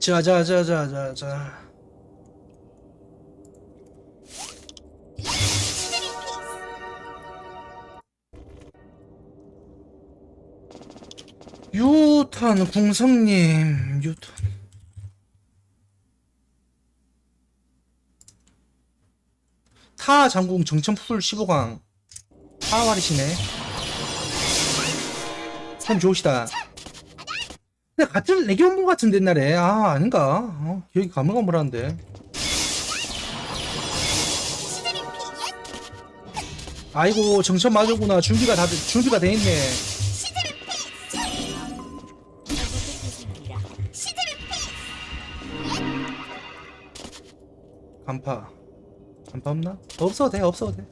자자자자자자. 유탄 궁성님 유탄. 타 장궁 정천풀 15강. 타와리시네. 참 좋으시다 근데 같은 레기온본 같은데 옛날에. 아 아닌가. 어, 기억이 가물가물한데. 아이고 정천 맞았구나. 준비가 다들 준비가 돼 있네. 간파. 간파 없나? 없어도 돼 없어도 돼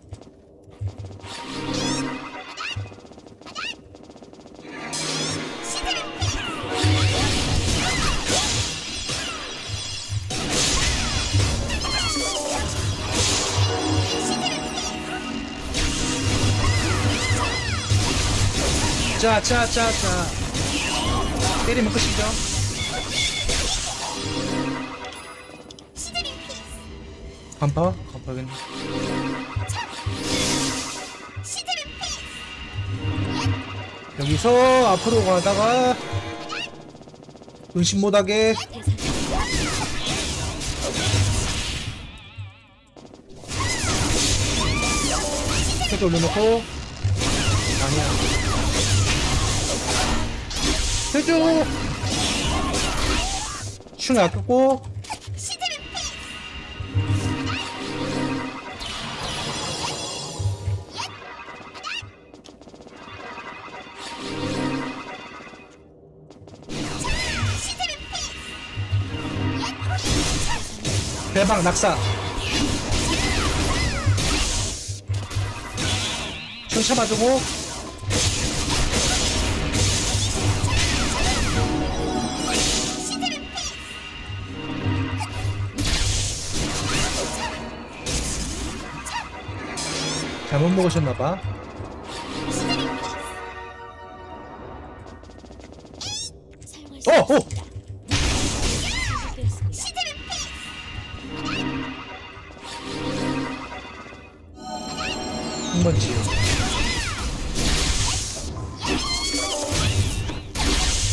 자, 자, 자, 자. 때리면 끝이죠. 간파? 간파겠네. 여기서 앞으로 가다가 의심 못하게 패드 올려놓고 해줘 슝 아꼈고. 대박 낙사. 슝 참아주고 잘못 먹으셨나봐. 어! 어! 한번지.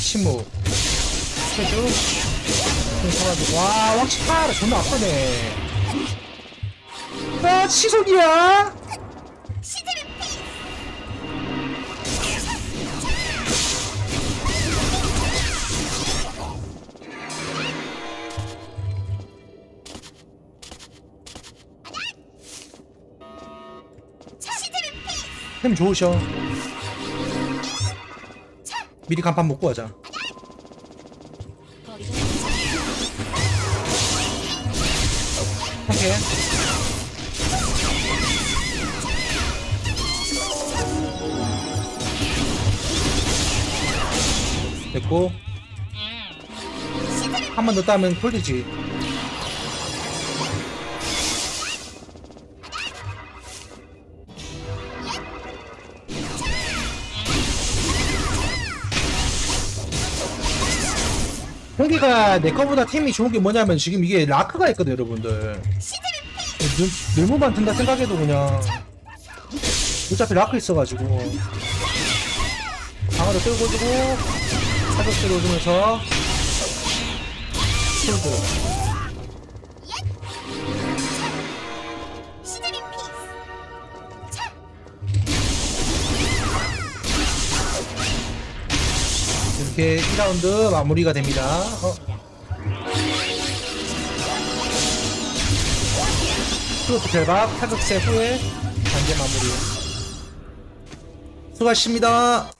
침묵. 해줘 손와 왕치파라 존나 아프네. 아 치속이야 햄 좋으셔. 미리 간판 먹고 오케이. 됐고. 한 번 더 따면 콜리지 홍기가 내 거보다 팀이 좋은 게 뭐냐면 지금 이게 라크가 있거든 여러분들. 늘, 늘무만 든다 생각해도 그냥. 어차피 라크 있어가지고. 방어도 끌고 주고 사격대로 오주면서. 쉴드 이렇게 1라운드 마무리가 됩니다. 어. 프로트 결박 타격세 후에 단계 마무리. 수고하셨습니다